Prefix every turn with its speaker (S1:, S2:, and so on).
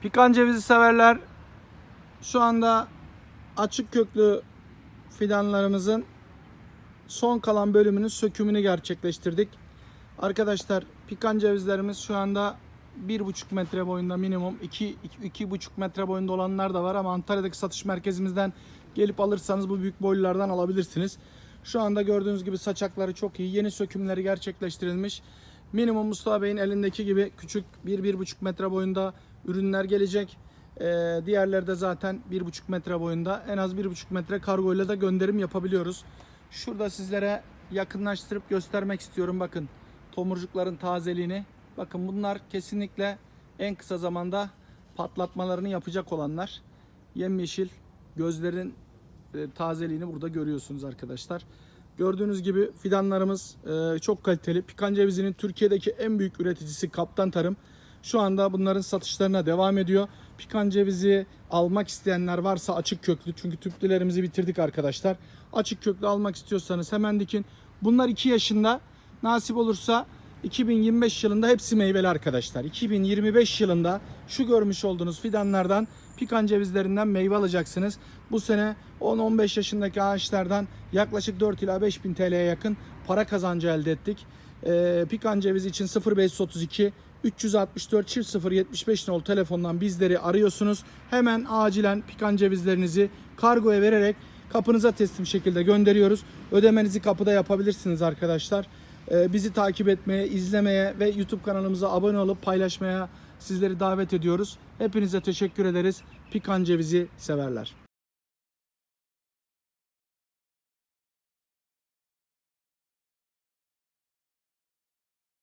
S1: Pikan cevizi severler. Şu anda açık köklü fidanlarımızın son kalan bölümünün sökümünü gerçekleştirdik. Arkadaşlar pikan cevizlerimiz şu anda 1,5 metre boyunda minimum 2 2,5 metre boyunda olanlar da var ama Antalya'daki satış merkezimizden gelip alırsanız bu büyük boylulardan alabilirsiniz. Şu anda gördüğünüz gibi saçakları çok iyi. Yeni sökümleri gerçekleştirilmiş. Minimum Mustafa Bey'in elindeki gibi küçük 1-1,5 metre boyunda ürünler gelecek. Ee, diğerleri de zaten 1,5 metre boyunda. En az 1,5 metre kargo ile de gönderim yapabiliyoruz. Şurada sizlere yakınlaştırıp göstermek istiyorum. Bakın tomurcukların tazeliğini. Bakın bunlar kesinlikle en kısa zamanda patlatmalarını yapacak olanlar. Yemyeşil gözlerin e, tazeliğini burada görüyorsunuz arkadaşlar. Gördüğünüz gibi fidanlarımız e, çok kaliteli. Pikan cevizinin Türkiye'deki en büyük üreticisi Kaptan Tarım. Şu anda bunların satışlarına devam ediyor. Pikan cevizi almak isteyenler varsa açık köklü. Çünkü tüplülerimizi bitirdik arkadaşlar. Açık köklü almak istiyorsanız hemen dikin. Bunlar 2 yaşında. Nasip olursa 2025 yılında hepsi meyveli arkadaşlar. 2025 yılında şu görmüş olduğunuz fidanlardan pikan cevizlerinden meyve alacaksınız. Bu sene 10-15 yaşındaki ağaçlardan yaklaşık 4 ila 5 bin TL'ye yakın para kazancı elde ettik. Ee, pikan cevizi için 0532 364 çift 075 nol telefondan bizleri arıyorsunuz. Hemen acilen pikan cevizlerinizi kargoya vererek kapınıza teslim şekilde gönderiyoruz. Ödemenizi kapıda yapabilirsiniz arkadaşlar. Ee, bizi takip etmeye, izlemeye ve YouTube kanalımıza abone olup paylaşmaya sizleri davet ediyoruz. Hepinize teşekkür ederiz. Pikan cevizi severler.